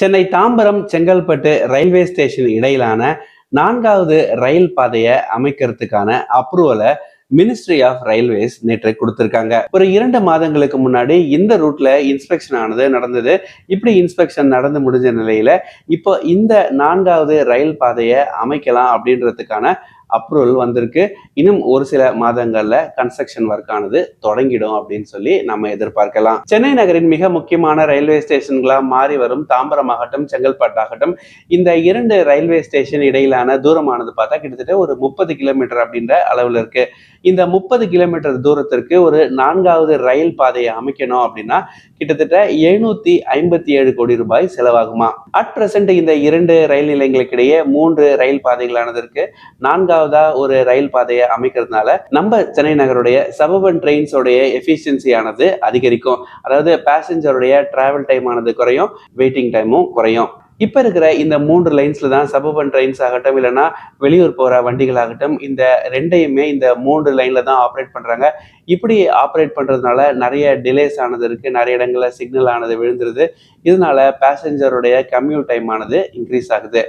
Chennai Tambaram Chengalpattu railway station இடையிலான நான்காவது rail பாதையை அமைக்கிறதுக்கான அப்ரூவலை மினிஸ்ட்ரி ஆஃப் ரயில்வேஸ் நேற்று கொடுத்திருக்காங்க. ஒரு இரண்டு மாதங்களுக்கு முன்னாடி இந்த ரூட்ல இன்ஸ்பெக்ஷன் ஆனது நடந்தது. இப்படி இன்ஸ்பெக்ஷன் நடந்து முடிஞ்ச நிலையில இப்போ இந்த நான்காவது ரயில் பாதையை அமைக்கலாம் அப்படின்றதுக்கான அப்ரூவல் வந்திருக்கு. இன்னும் ஒரு சில மாதங்கள்ல கன்ஸ்ட்ரக்ஷன் ஒர்க் ஆனது தொடங்கிடும் அப்படின்னு சொல்லி நம்ம எதிர்பார்க்கலாம். சென்னை நகரின் மிக முக்கியமான ரயில்வே ஸ்டேஷன்களா மாறி வரும் தாம்பரம் ஆகட்டும் செங்கல்பட்டாகட்டும் இந்த இரண்டு ரயில்வே ஸ்டேஷன் இடையிலான தூரமானது பார்த்தா கிட்டத்தட்ட ஒரு முப்பது கிலோமீட்டர் அப்படின்ற அளவில் இருக்கு. இந்த முப்பது கிலோமீட்டர் தூரத்திற்கு ஒரு நான்காவது ரயில் பாதையை அமைக்கணும் அப்படின்னா கிட்டத்தட்ட எழுநூத்தி ஐம்பத்தி ஏழு கோடி ரூபாய் செலவாகுமா? அட் பிரசன்ட் இந்த இரண்டு ரயில் நிலையங்களுக்கு இடையே மூன்று ரயில் பாதைகளானது இருக்கு. ஒரு ரயில் பாதையை அமைக்கிறதுனால நம்ம சென்னை நகருடைய சபபன் ட்ரெயின்ஸோடைய எஃபிஷியன்சி ஆனது அதிகரிக்கும். அதாவது பேசஞ்சருடைய டிராவல் டைம் ஆனது குறையும் வெயிட்டிங் டைமும் குறையும். இப்போ இருக்கிற இந்த மூன்று லைன்ஸ்ல தான் சபபன் ட்ரெயின்ஸ் ஆகட்டும் இல்லைன்னா வெளியூர் போகிற வண்டிகளாகட்டும் இந்த ரெண்டையுமே இந்த மூன்று லைன்ல தான் ஆப்ரேட் பண்றாங்க. இப்படி ஆப்ரேட் பண்றதுனால நிறைய டிலேஸ் ஆனது இருக்கு நிறைய இடங்கள்ல சிக்னல் ஆனது விழுந்துருது. இதனால பேசஞ்சருடைய கம்யூட் டைம் ஆனது இன்க்ரீஸ் ஆகுது.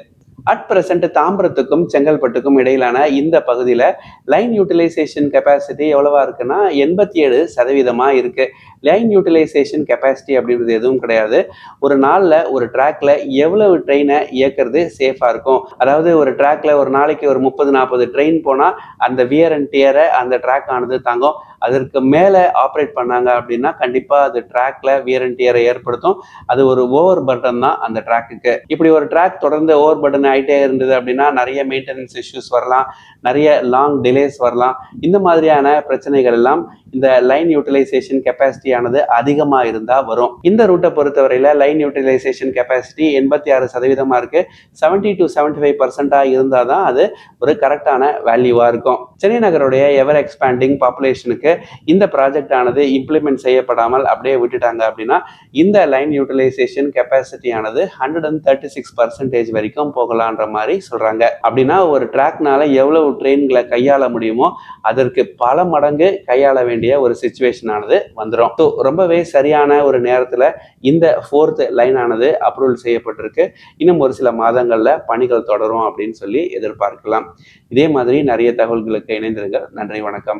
அட் பிரசன்ட் தாம்பரத்துக்கும் செங்கல்பட்டுக்கும் இடையிலான இந்த பகுதியில் லைன் யூட்டிலைசேஷன் கெப்பாசிட்டி எவ்வளவா இருக்குன்னா எண்பத்தி ஏழு சதவீதமாக இருக்கு. லைன் யூட்டிலைசேஷன் கெப்பாசிட்டி அப்படின்றது எதுவும் கிடையாது. ஒரு நாளில் ஒரு ட்ராக்ல எவ்வளவு ட்ரெயினை இயக்கிறது சேஃபாக இருக்கும். அதாவது ஒரு ட்ராக்ல ஒரு நாளைக்கு ஒரு முப்பது நாற்பது ட்ரெயின் போனால் அந்த வியர் அண்ட் டியரை அந்த ட்ராக் ஆனது தாங்கும். அதற்கு மேலே ஆப்ரேட் பண்ணாங்க அப்படின்னா கண்டிப்பாக அது ட்ராக்ல வியர் அண்ட் டியரை ஏற்படுத்தும். அது ஒரு ஓவர் பட்டன் தான் அந்த ட்ராக்குக்கு இப்படி ஒரு ட்ராக் தொடர்ந்து ஓவர் பட்டன் ஆகிட்டே இருந்தது அப்படின்னா நிறைய மெயின்டெனன்ஸ் இஷ்யூஸ் வரலாம். நிறைய லாங் டிலேஸ் வரலாம். இந்த மாதிரியான பிரச்சனைகள் எல்லாம் இந்த லைன் யூட்டிலைசேஷன் கெப்பாசிட்டி ஆனது அதிகமாக இருந்தால் வரும். இந்த ரூட்டை பொறுத்தவரையில் லைன் யூட்டிலைசேஷன் கெப்பாசிட்டி எண்பத்தி ஆறு சதவீதமாக இருக்குது செவன்ட்டி டு செவன்ட்டி ஃபைவ் பர்சன்டாக இருந்தால் தான் அது ஒரு கரெக்டான வேல்யூவாக இருக்கும். சென்னை நகருடைய எவர் எக்ஸ்பேண்டிங் பாப்புலேஷனுக்கு இந்த ப்ராஜெக்ட் ஆனது இம்ப்ளிமெண்ட் செய்யப்படாமல் அப்படியே விட்டுட்டாங்க அப்படின்னா இந்த லைன் யூட்டிலைசேஷன் கெப்பாசிட்டி ஆனது hundred and thirty six percentage வரைக்கும் போகலாம். போகலான்ற மாதிரி சொல்கிறாங்க அப்படின்னா ஒரு ட்ராக்னால எவ்வளவு ட்ரெயின்களை கையாள முடியுமோ அதற்கு பல மடங்கு கையாள வேண்டிய ஒரு சுச்சுவேஷன் ஆனது வந்துடும் ஸோ ரொம்பவே சரியான ஒரு நேரத்தில் இந்த ஃபோர்த் லைன் ஆனது அப்ரூவல் செய்யப்பட்டிருக்கு. இன்னும் ஒரு சில மாதங்களில் பணிகள் தொடரும் அப்படின்னு சொல்லி எதிர்பார்க்கலாம். இதே மாதிரி நிறைய தகவல்களுக்கு இணைந்திருங்கள். நன்றி வணக்கம்.